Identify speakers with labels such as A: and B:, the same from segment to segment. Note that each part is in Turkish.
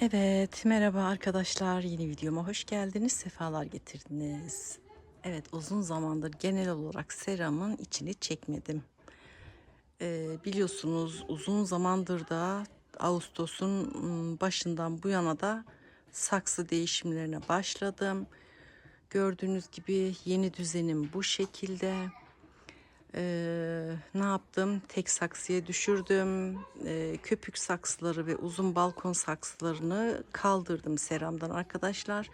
A: Evet, merhaba arkadaşlar. Yeni videoma hoş geldiniz. Sefalar getirdiniz. Evet, uzun zamandır genel olarak seramın içini çekmedim. Ee, biliyorsunuz uzun zamandır da Ağustos'un başından bu yana da saksı değişimlerine başladım. Gördüğünüz gibi yeni düzenim bu şekilde. Ee, ne yaptım? Tek saksıya düşürdüm. Ee, köpük saksıları ve uzun balkon saksılarını kaldırdım seramdan arkadaşlar.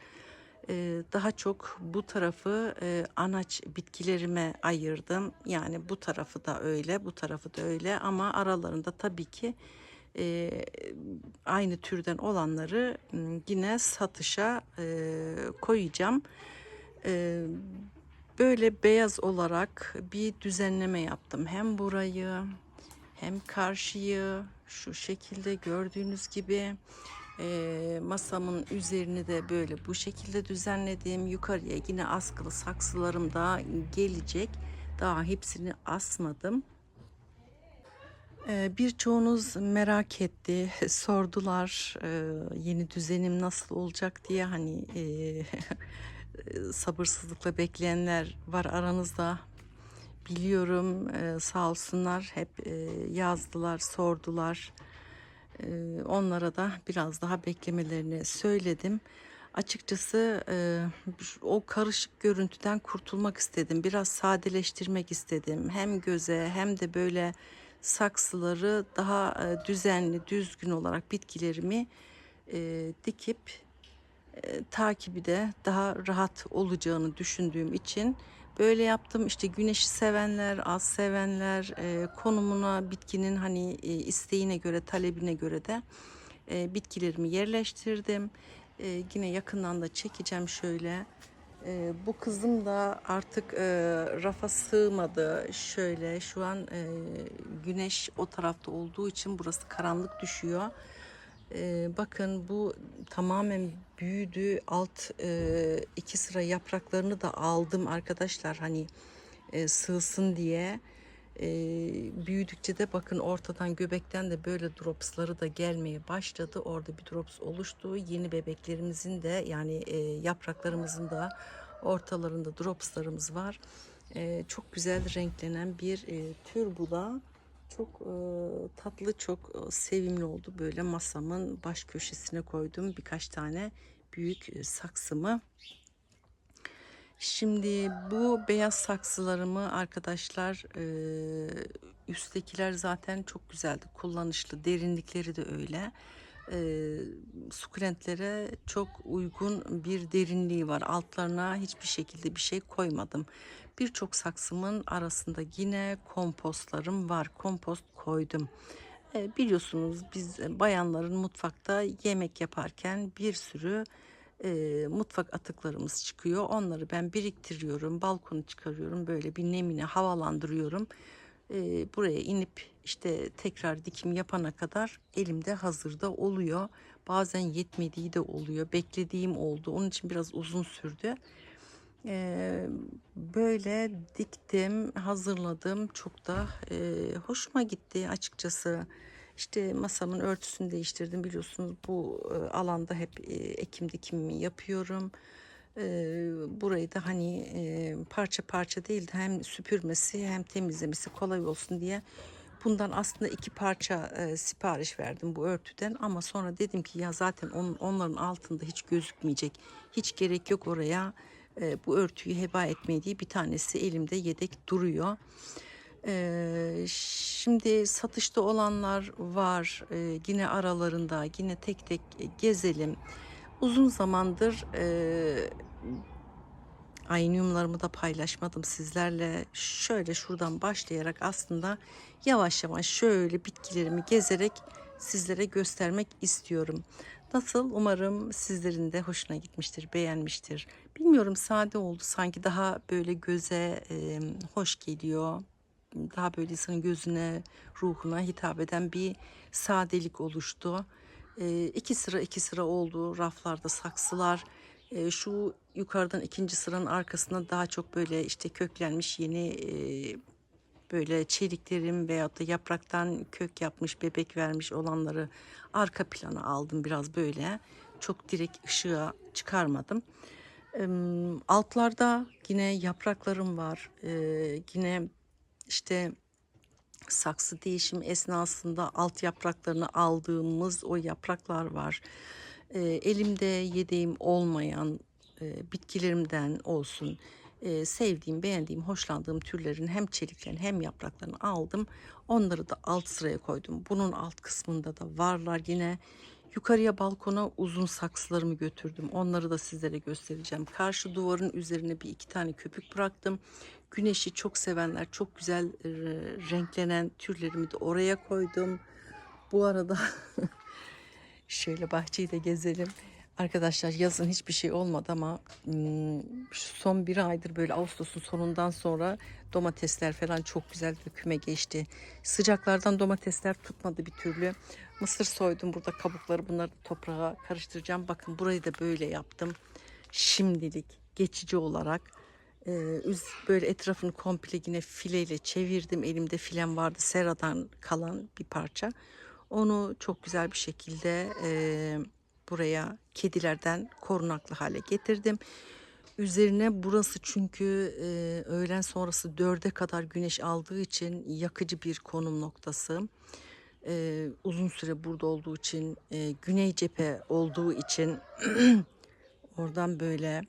A: Ee, daha çok bu tarafı e, anaç bitkilerime ayırdım. Yani bu tarafı da öyle, bu tarafı da öyle ama aralarında tabii ki e, aynı türden olanları yine satışa e, koyacağım. E, böyle beyaz olarak bir düzenleme yaptım. Hem burayı hem karşıyı şu şekilde gördüğünüz gibi e, masamın üzerini de böyle bu şekilde düzenledim. Yukarıya yine askılı saksılarım da gelecek. Daha hepsini asmadım. Ee, Birçoğunuz merak etti, sordular e, yeni düzenim nasıl olacak diye hani e, sabırsızlıkla bekleyenler var aranızda. Biliyorum e, sağ olsunlar hep e, yazdılar, sordular. E, onlara da biraz daha beklemelerini söyledim. Açıkçası e, o karışık görüntüden kurtulmak istedim. Biraz sadeleştirmek istedim. Hem göze hem de böyle saksıları daha e, düzenli, düzgün olarak bitkilerimi e, dikip takibi de daha rahat olacağını düşündüğüm için böyle yaptım. İşte güneşi sevenler, az sevenler, e, konumuna, bitkinin hani e, isteğine göre, talebine göre de e, bitkilerimi yerleştirdim. E, yine yakından da çekeceğim şöyle. E, bu kızım da artık e, rafa sığmadı. Şöyle şu an e, güneş o tarafta olduğu için burası karanlık düşüyor. E, bakın bu tamamen büyüdü. Alt e, iki sıra yapraklarını da aldım arkadaşlar. Hani e, sığsın diye. E, büyüdükçe de bakın ortadan göbekten de böyle dropsları da gelmeye başladı. Orada bir drops oluştu. Yeni bebeklerimizin de yani e, yapraklarımızın da ortalarında dropslarımız var. E, çok güzel renklenen bir e, tür bu da. Çok e, tatlı, çok sevimli oldu. Böyle masamın baş köşesine koydum birkaç tane büyük e, saksımı. Şimdi bu beyaz saksılarımı arkadaşlar e, üsttekiler zaten çok güzeldi. Kullanışlı. Derinlikleri de öyle. E, sukulentlere çok uygun bir derinliği var. Altlarına hiçbir şekilde bir şey koymadım. Birçok saksımın arasında yine kompostlarım var. Kompost koydum. E, biliyorsunuz biz bayanların mutfakta yemek yaparken bir sürü e, mutfak atıklarımız çıkıyor. Onları ben biriktiriyorum, balkonu çıkarıyorum, böyle bir nemine havalandırıyorum. E, buraya inip işte tekrar dikim yapana kadar elimde hazırda oluyor. Bazen yetmediği de oluyor, beklediğim oldu. Onun için biraz uzun sürdü. E, böyle diktim, hazırladım. Çok da e, hoşuma gitti açıkçası. İşte masamın örtüsünü değiştirdim biliyorsunuz bu e, alanda hep e, ekim dikimimi yapıyorum. E, burayı da hani e, parça parça değil de hem süpürmesi hem temizlemesi kolay olsun diye bundan aslında iki parça e, sipariş verdim bu örtüden ama sonra dedim ki ya zaten onun, onların altında hiç gözükmeyecek hiç gerek yok oraya e, bu örtüyü heba etmeye diye bir tanesi elimde yedek duruyor. Ee, şimdi satışta olanlar var ee, yine aralarında yine tek tek gezelim. Uzun zamandır e, Ayniumlarımı da paylaşmadım sizlerle. Şöyle şuradan başlayarak aslında yavaş yavaş şöyle bitkilerimi gezerek sizlere göstermek istiyorum. Nasıl? Umarım sizlerin de hoşuna gitmiştir, beğenmiştir. Bilmiyorum sade oldu sanki daha böyle göze e, hoş geliyor. Daha böyle insanın gözüne, ruhuna hitap eden bir sadelik oluştu. E, iki sıra iki sıra oldu raflarda saksılar. E, şu yukarıdan ikinci sıranın arkasında daha çok böyle işte köklenmiş yeni e, böyle çeliklerim veyahut da yapraktan kök yapmış, bebek vermiş olanları arka plana aldım biraz böyle. Çok direkt ışığa çıkarmadım. Altlarda yine yapraklarım var. Ee, yine işte saksı değişim esnasında alt yapraklarını aldığımız o yapraklar var. Ee, elimde yedeğim olmayan e, bitkilerimden olsun e, sevdiğim, beğendiğim, hoşlandığım türlerin hem çeliklerini hem yapraklarını aldım. Onları da alt sıraya koydum. Bunun alt kısmında da varlar yine. Yukarıya balkona uzun saksılarımı götürdüm. Onları da sizlere göstereceğim. Karşı duvarın üzerine bir iki tane köpük bıraktım. Güneşi çok sevenler, çok güzel e, renklenen türlerimi de oraya koydum. Bu arada şöyle bahçeyi de gezelim. Arkadaşlar yazın hiçbir şey olmadı ama hmm, son bir aydır böyle Ağustos'un sonundan sonra domatesler falan çok güzel döküme geçti. Sıcaklardan domatesler tutmadı bir türlü. Mısır soydum burada kabukları bunları da toprağa karıştıracağım. Bakın burayı da böyle yaptım. Şimdilik geçici olarak üz- böyle etrafını komple yine fileyle çevirdim. Elimde filem vardı seradan kalan bir parça. Onu çok güzel bir şekilde e, buraya kedilerden korunaklı hale getirdim. Üzerine burası çünkü e, öğlen sonrası dörde kadar güneş aldığı için yakıcı bir konum noktası. E, uzun süre burada olduğu için, e, güney cephe olduğu için oradan böyle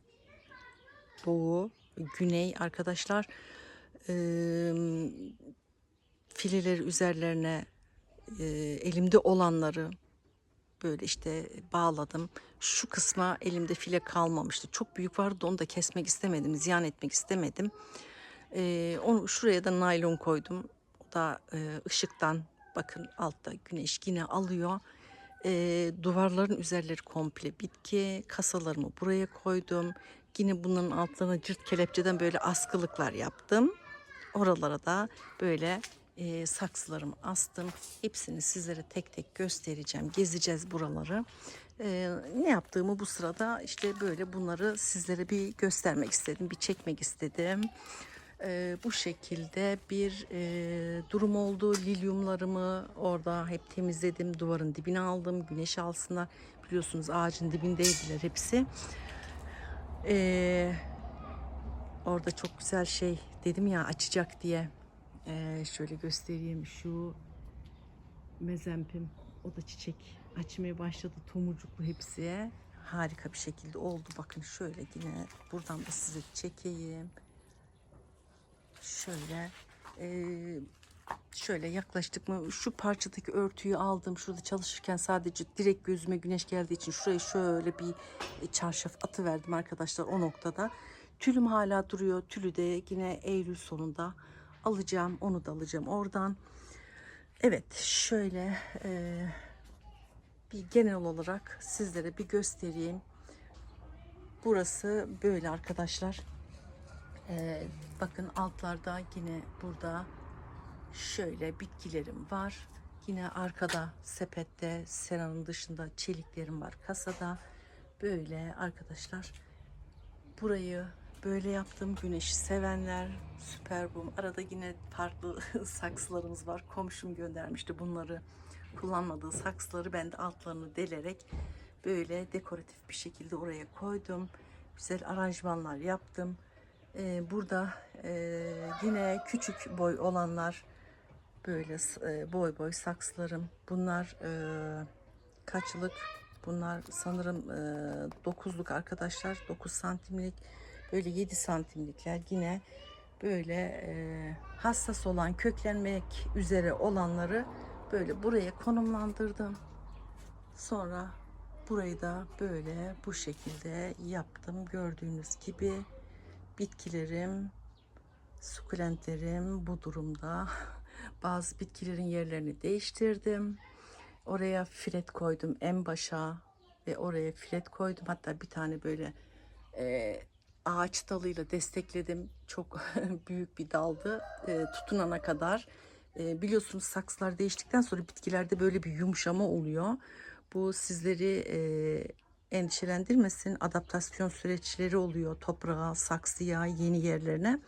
A: doğu, güney arkadaşlar e, fileleri üzerlerine e, elimde olanları böyle işte bağladım. Şu kısma elimde file kalmamıştı. Çok büyük vardı onu da kesmek istemedim, ziyan etmek istemedim. E, onu şuraya da naylon koydum. O da e, ışıktan bakın altta güneş yine alıyor. E, duvarların üzerleri komple bitki. Kasalarımı buraya koydum. Yine bunların altlarına cırt kelepçeden böyle askılıklar yaptım. Oralara da böyle e, saksılarımı astım. Hepsini sizlere tek tek göstereceğim. Gezeceğiz buraları. E, ne yaptığımı bu sırada işte böyle bunları sizlere bir göstermek istedim. Bir çekmek istedim. E, bu şekilde bir e, durum oldu. Lilyumlarımı orada hep temizledim. Duvarın dibine aldım. Güneş alsınlar. Biliyorsunuz ağacın dibindeydiler hepsi. Ee, orada çok güzel şey dedim ya açacak diye. Ee, şöyle göstereyim şu mezempim. O da çiçek açmaya başladı. Tomurcuklu hepsi. Harika bir şekilde oldu. Bakın şöyle yine buradan da size çekeyim. Şöyle ee, şöyle yaklaştık mı şu parçadaki örtüyü aldım şurada çalışırken sadece direkt gözüme güneş geldiği için şuraya şöyle bir çarşaf atı verdim arkadaşlar o noktada tülüm hala duruyor tülü de yine Eylül sonunda alacağım onu da alacağım oradan evet şöyle e, bir genel olarak sizlere bir göstereyim burası böyle arkadaşlar Ee, bakın altlarda yine burada şöyle bitkilerim var. Yine arkada sepette seranın dışında çeliklerim var kasada. Böyle arkadaşlar burayı böyle yaptım. Güneşi sevenler süper bu. Arada yine farklı saksılarımız var. Komşum göndermişti bunları. Kullanmadığı saksıları ben de altlarını delerek böyle dekoratif bir şekilde oraya koydum. Güzel aranjmanlar yaptım. Ee, burada e, yine küçük boy olanlar böyle e, boy boy saksılarım. Bunlar e, kaçlık? Bunlar sanırım e, 9'luk arkadaşlar. 9 santimlik böyle 7 santimlikler yine böyle e, hassas olan köklenmek üzere olanları böyle buraya konumlandırdım. Sonra burayı da böyle bu şekilde yaptım. Gördüğünüz gibi bitkilerim, sukulentlerim bu durumda. Bazı bitkilerin yerlerini değiştirdim. Oraya filet koydum en başa ve oraya filet koydum. Hatta bir tane böyle e, ağaç dalıyla destekledim. Çok büyük bir daldı e, tutunana kadar. E, biliyorsunuz saksılar değiştikten sonra bitkilerde böyle bir yumuşama oluyor. Bu sizleri e, endişelendirmesin. Adaptasyon süreçleri oluyor toprağa, saksıya, yeni yerlerine.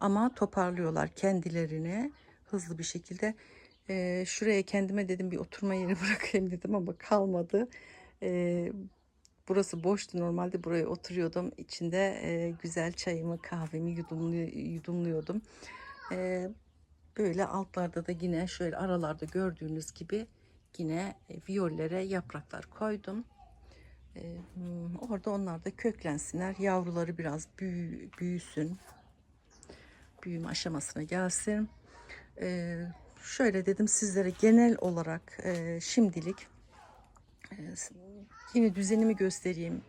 A: Ama toparlıyorlar kendilerini hızlı bir şekilde. Ee, şuraya kendime dedim bir oturma yeri bırakayım dedim ama kalmadı. Ee, burası boştu normalde buraya oturuyordum. İçinde e, güzel çayımı kahvemi yudumlu- yudumluyordum. Ee, böyle altlarda da yine şöyle aralarda gördüğünüz gibi yine e, viyollere yapraklar koydum. Hmm, orada onlar da köklensinler. Yavruları biraz büyü, büyüsün. Büyüme aşamasına gelsin. Ee, şöyle dedim sizlere genel olarak e, şimdilik e, yine düzenimi göstereyim.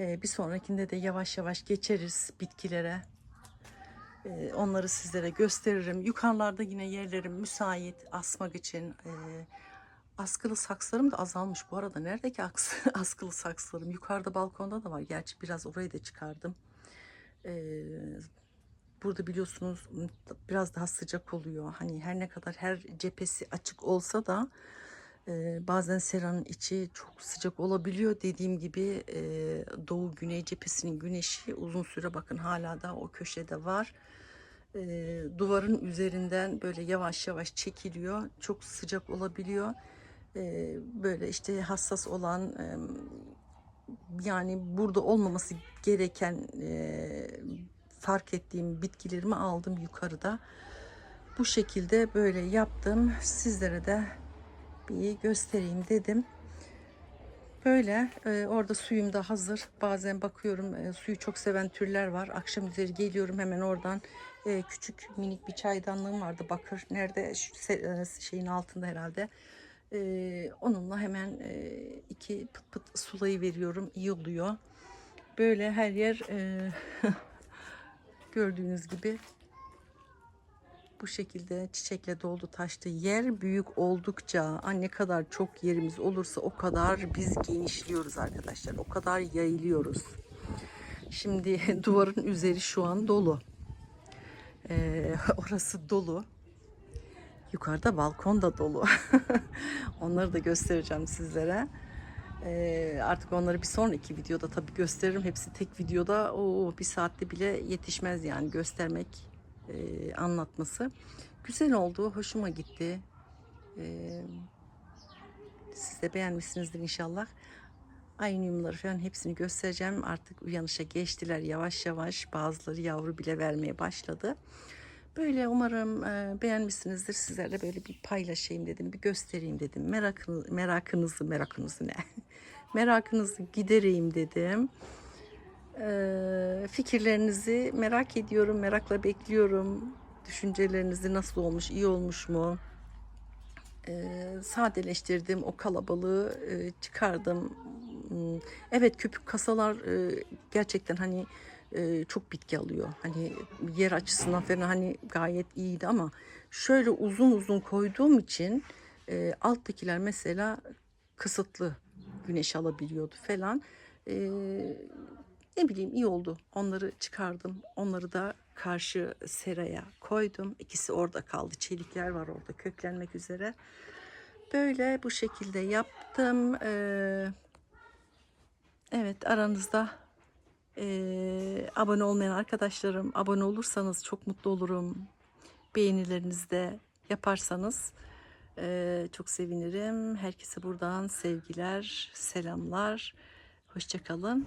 A: E, bir sonrakinde de yavaş yavaş geçeriz bitkilere. E, onları sizlere gösteririm. Yukarılarda yine yerlerim müsait asmak için. E, askılı saksılarım da azalmış bu arada. Nerede ki askılı saksılarım? Yukarıda balkonda da var. Gerçi biraz orayı da çıkardım. Burada biliyorsunuz biraz daha sıcak oluyor. Hani her ne kadar her cephesi açık olsa da bazen seranın içi çok sıcak olabiliyor. Dediğim gibi doğu güney cephesinin güneşi uzun süre bakın hala da o köşede var. Duvarın üzerinden böyle yavaş yavaş çekiliyor. Çok sıcak olabiliyor. Böyle işte hassas olan yani burada olmaması gereken fark ettiğim bitkilerimi aldım yukarıda. Bu şekilde böyle yaptım. Sizlere de bir göstereyim dedim. Böyle e, orada suyum da hazır. Bazen bakıyorum e, suyu çok seven türler var. Akşam üzeri geliyorum hemen oradan e, küçük minik bir çaydanlığım vardı bakır. Nerede şu e, şeyin altında herhalde. E, onunla hemen e, iki pıt pıt sulayı veriyorum. İyi oluyor. Böyle her yer e, gördüğünüz gibi bu şekilde çiçekle doldu taştı. Yer büyük oldukça ne kadar çok yerimiz olursa o kadar biz genişliyoruz arkadaşlar. O kadar yayılıyoruz. Şimdi duvarın üzeri şu an dolu. Ee, orası dolu. Yukarıda balkon da dolu. onları da göstereceğim sizlere. Ee, artık onları bir sonraki videoda tabii gösteririm. Hepsi tek videoda o bir saatte bile yetişmez yani göstermek e, anlatması. Güzel oldu, hoşuma gitti. Ee, siz de beğenmişsinizdir inşallah. Ayniumları falan hepsini göstereceğim. Artık uyanışa geçtiler yavaş yavaş. Bazıları yavru bile vermeye başladı. Böyle umarım e, beğenmişsinizdir. Sizlerle böyle bir paylaşayım dedim. Bir göstereyim dedim. Merakını, merakınızı, merakınızı ne? merakınızı gidereyim dedim. Ee, fikirlerinizi merak ediyorum, merakla bekliyorum. Düşüncelerinizi nasıl olmuş, iyi olmuş mu? Ee, sadeleştirdim, o kalabalığı e, çıkardım. Hmm, Evet, köpük kasalar e, gerçekten hani e, çok bitki alıyor. Hani yer açısından falan hani gayet iyiydi ama şöyle uzun uzun koyduğum için alttakiler mesela kısıtlı güneş alabiliyordu falan. E, ne bileyim iyi oldu. Onları çıkardım. Onları da karşı seraya koydum. İkisi orada kaldı. Çelikler var orada köklenmek üzere. Böyle bu şekilde yaptım. Ee, evet aranızda ee, abone olmayan arkadaşlarım abone olursanız çok mutlu olurum. Beğenilerinizi de yaparsanız ee, çok sevinirim. Herkese buradan sevgiler, selamlar. Hoşçakalın.